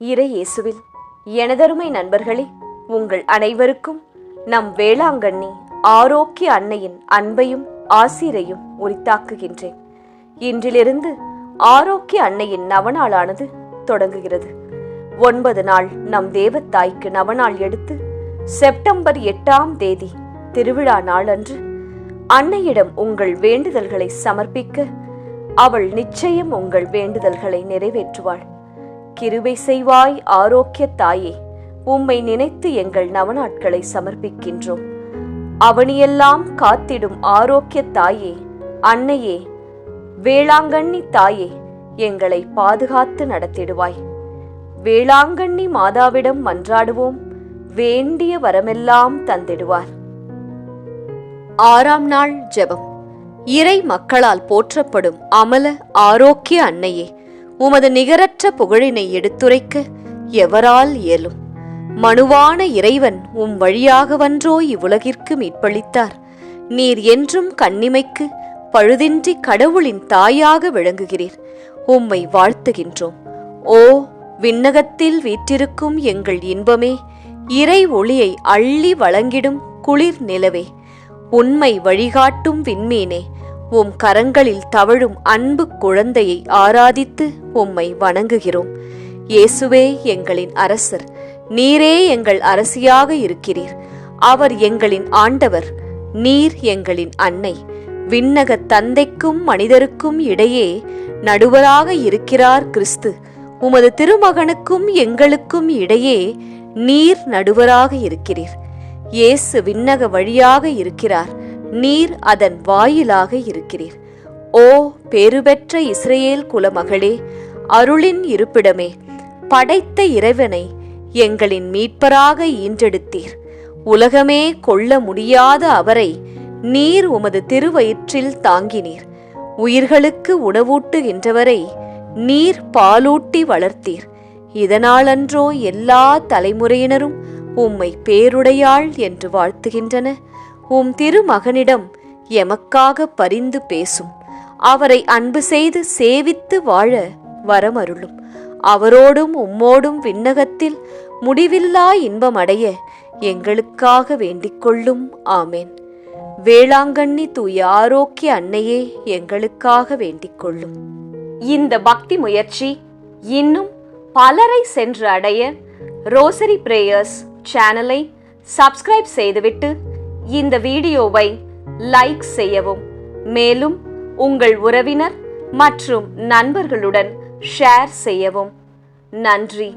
இறையேசுவில் எனதருமை நண்பர்களே உங்கள் அனைவருக்கும் நம் வேளாங்கண்ணி ஆரோக்கிய அன்னையின் அன்பையும் ஆசிரையும் உரித்தாக்குகின்றேன். இன்றிலிருந்து ஆரோக்கிய அன்னையின் நவநாளானது தொடங்குகிறது. ஒன்பது நாள் நம் தேவத்தாய்க்கு நவநாள் எடுத்து செப்டம்பர் எட்டாம் தேதி திருவிழா நாளன்று அன்னையிடம் உங்கள் வேண்டுதல்களை சமர்ப்பிக்க அவள் நிச்சயம் உங்கள் வேண்டுதல்களை நிறைவேற்றுவாள். கிருபை செய்வாய் ஆரோக்கிய தாயே. உம்மை நினைத்து எங்கள் நவநாட்களை சமர்ப்பிக்கின்றோம். அவனியெல்லாம் காத்திடும் ஆரோக்கிய தாயே. அன்னையே வேளாங்கண்ணி தாயே எங்களை பாதுகாத்து நடத்திடுவாய். வேளாங்கண்ணி மாதாவிடம் மன்றாடுவோம். வேண்டிய வரமெல்லாம் தந்திடுவார். ஆறாம் நாள் ஜெபம். இறை மக்களால் போற்றப்படும் அமல ஆரோக்கிய அன்னையே உமது நிகரற்ற புகழினை எடுத்துரைக்க எவரால் இயலும்? மனுவான இறைவன் உம் வழியாக வன்றோ இவ்வுலகிற்கு மீட்பளித்தார். நீர் என்றும் கண்ணிமைக்கு பழுதின்றி கடவுளின் தாயாக விளங்குகிறீர். உம்மை வாழ்த்துகின்றோம். ஓ விண்ணகத்தில் வீற்றிருக்கும் எங்கள் இன்பமே இறை ஒளியை அள்ளி வழங்கிடும் குளிர் நிலவே உண்மை வழிகாட்டும் விண்மீனே உம் கரங்களில் தவழும் அன்பு குழந்தையை ஆராதித்து உம்மை வணங்குகிறோம். இயேசுவே எங்களின் அரசர் நீரே எங்கள் அரசியாக இருக்கிறீர். அவர் எங்களின் ஆண்டவர் நீர் எங்களின் அன்னை. விண்ணக தந்தைக்கும் மனிதருக்கும் இடையே நடுவராக இருக்கிறார் கிறிஸ்து. உமது திருமகனுக்கும் எங்களுக்கும் இடையே நீர் நடுவராக இருக்கிறீர். இயேசு விண்ணக வழியாக இருக்கிறார். நீர் அதன் வாயிலாக இருக்கிறீர். ஓ பெருபெற்ற இஸ்ரேல் குலமகளே அருளின் இருப்பிடமே படைத்த இறைவனை எங்களின் மீட்பராக ஈன்றெடுத்தீர். உலகமே கொள்ள முடியாத அவரை நீர் உமது திருவயிற்றில் தாங்கினீர். உயிர்களுக்கு உணவூட்டுகின்றவரை நீர் பாலூட்டி வளர்த்தீர். இதனாலன்றோ எல்லா தலைமுறையினரும் உம்மை பேருடையாள் என்று வாழ்த்துகின்றன. உம் திருமகனிடம் எமக்காக பரிந்து பேசும். அவரை அன்பு செய்து சேவித்து வாழ வரமருளும். அவரோடும் உம்மோடும் விண்ணகத்தில் முடிவில்லா இன்பம் அடைய எங்களுக்காக வேண்டிக்கொள்ளும் ஆமேன். வேளாங்கண்ணி தூய ஆரோக்கிய அன்னையே எங்களுக்காக வேண்டிக்கொள்ளும் இந்த பக்தி முயற்சி இன்னும் பலரை சென்று அடைய ரோசரி பிரேயர்ஸ் சேனலை சப்ஸ்கிரைப் செய்துவிட்டு இந்த வீடியோவை லைக் செய்யவும் மேலும் உங்கள் உறவினர் மற்றும் நண்பர்களுடன் ஷேர் செய்யவும். நன்றி.